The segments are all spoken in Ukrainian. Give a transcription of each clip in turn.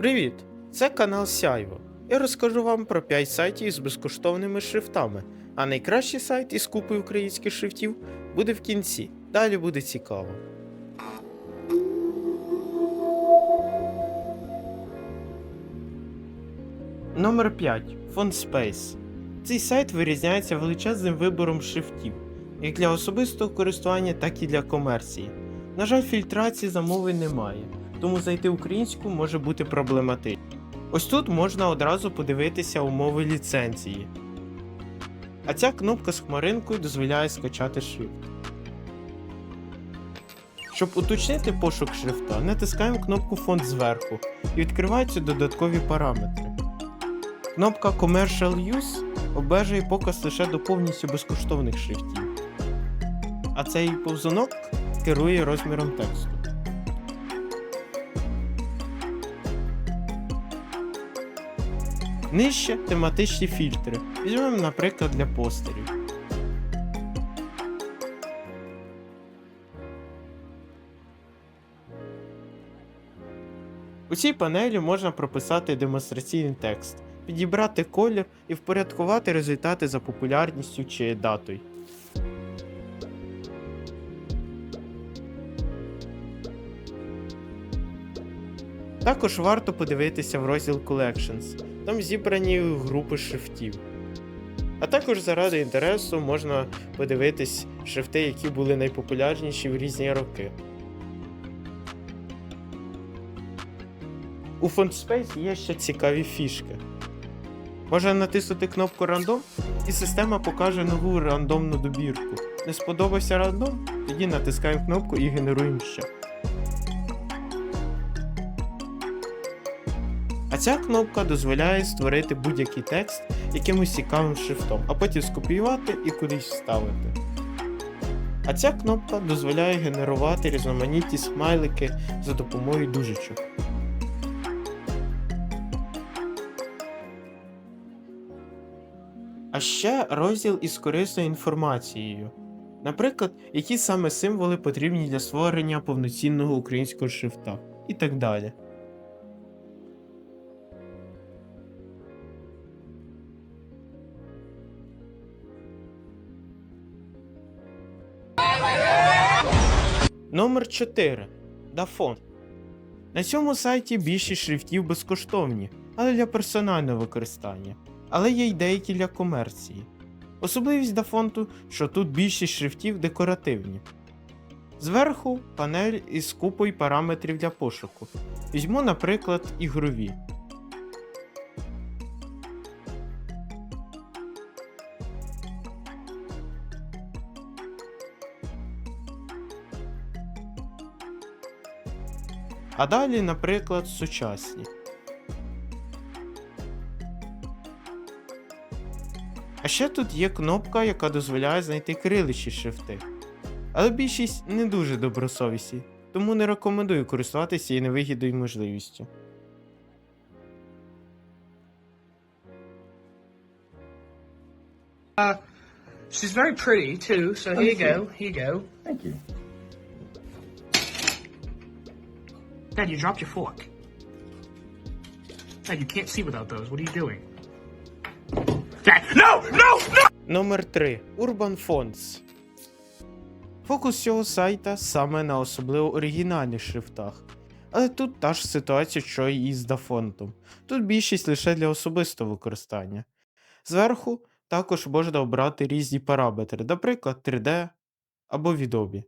Привіт! Це канал Сяйво. Я розкажу вам про 5 сайтів з безкоштовними шрифтами, а найкращий сайт із купою українських шрифтів буде в кінці. Далі буде цікаво. Номер 5. FontSpace. Цей сайт вирізняється величезним вибором шрифтів, як для особистого користування, так і для комерції. На жаль, фільтрації замовлень немає, тому знайти українську може бути проблематично. Ось тут можна одразу подивитися умови ліцензії. А ця кнопка з хмаринкою дозволяє скачати шрифт. Щоб уточнити пошук шрифта, натискаємо кнопку Фонд зверху і відкриваються додаткові параметри. Кнопка Commercial Use обмежує показ лише до повністю безкоштовних шрифтів. А цей повзунок керує розміром тексту. Нижче тематичні фільтри. Візьмемо, наприклад, для постерів. У цій панелі можна прописати демонстраційний текст, підібрати колір і впорядкувати результати за популярністю чи датою. Також варто подивитися в розділ Collections, там зібрані групи шрифтів. А також заради інтересу можна подивитись шрифти, які були найпопулярніші в різні роки. У FontSpace є ще цікаві фішки. Можна натиснути кнопку рандом, і система покаже нову рандомну добірку. Не сподобався рандом? Тоді натискаємо кнопку і генеруємо ще. Ця кнопка дозволяє створити будь-який текст якимось цікавим шрифтом, а потім скопіювати і кудись вставити. А ця кнопка дозволяє генерувати різноманітні смайлики за допомогою дужечок. А ще розділ із корисною інформацією. Наприклад, які саме символи потрібні для створення повноцінного українського шрифта і так далі. Номер 4. Дафон. На цьому сайті більшість шрифтів безкоштовні, але для персонального використання. Але є й деякі для комерції. Особливість Дафонту, що тут більшість шрифтів декоративні. Зверху панель із купою параметрів для пошуку. Візьму, наприклад, ігрові. А далі, наприклад, сучасні. А ще тут є кнопка, яка дозволяє знайти кириличі шрифти. Але більшість не дуже добросовісні, тому не рекомендую користуватися цією невигідною можливістю. She's very pretty too. So here you go. Here you go. Thank you. Dad, you dropped your fork. Dad, you can't see without those. What are you doing? Dad, no, no, no! Номер 3. Urban Fonts. Фокус цього сайта саме на особливо оригінальних шрифтах. Але тут та ж ситуація, що і із Дафонтом. Тут більшість лише для особистого використання. Зверху також можна обрати різні параметри, наприклад, 3D або відобі.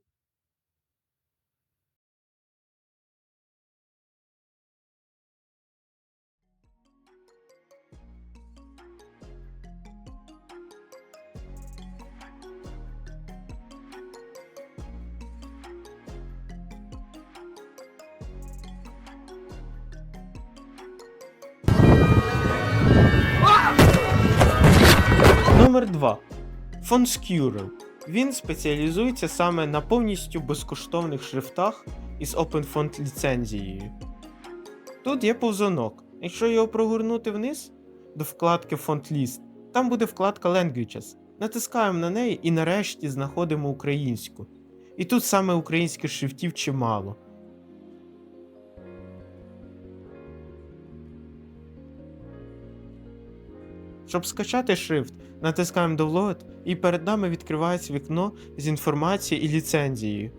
Номер 2. FontScuro. Він спеціалізується саме на повністю безкоштовних шрифтах із OpenFont ліцензією. Тут є повзунок. Якщо його прогорнути вниз до вкладки Font List, там буде вкладка Languages. Натискаємо на неї і нарешті знаходимо українську. І тут саме українських шрифтів чимало. Щоб скачати шрифт, натискаємо Download і перед нами відкривається вікно з інформацією і ліцензією.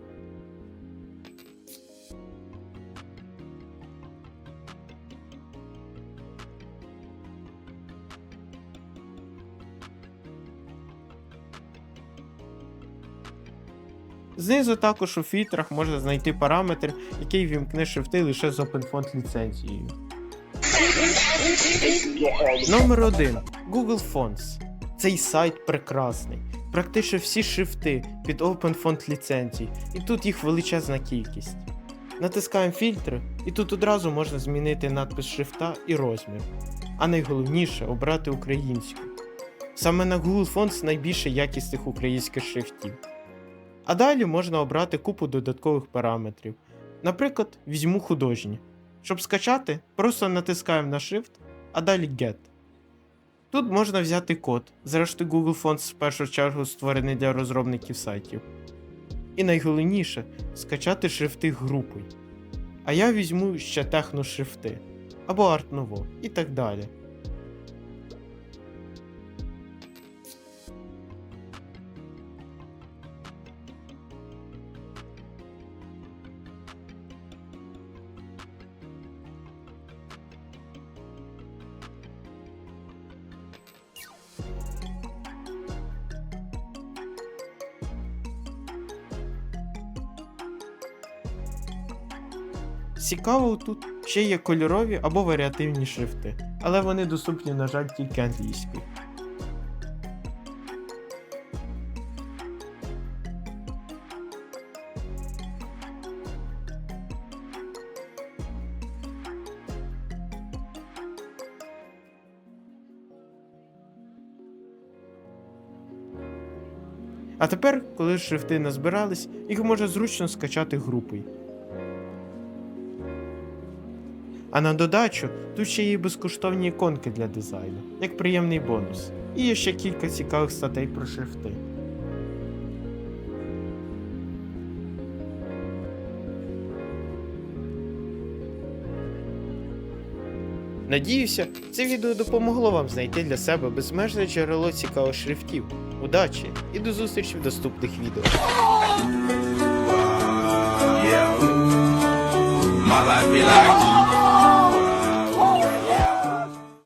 Знизу також у фільтрах можна знайти параметр, який вімкне шрифти лише з OpenFont ліцензією. Номер 1. Google Fonts. Цей сайт прекрасний. Практично всі шрифти під OpenFont ліцензій, і тут їх величезна кількість. Натискаємо фільтри, і тут одразу можна змінити надпис шрифта і розмір. А найголовніше обрати українську. Саме на Google Fonts найбільше якісних українських шрифтів. А далі можна обрати купу додаткових параметрів. Наприклад, візьму художні. Щоб скачати, просто натискаємо на Shift, а далі Get. Тут можна взяти код, зрештою Google Fonts в першу чергу створений для розробників сайтів. І найголовніше скачати шрифти групою. А я візьму ще техношрифти або арт-ново і так далі. Цікаво тут ще є кольорові або варіативні шрифти, але вони доступні, на жаль, тільки англійською. А тепер, коли шрифти назбирались, їх можна зручно скачати групою. А на додачу тут ще є безкоштовні іконки для дизайну, як приємний бонус. І є ще кілька цікавих статей про шрифти. Надіюся, це відео допомогло вам знайти для себе безмежне джерело цікавих шрифтів. Удачі і до зустрічі в наступних відео. My life be like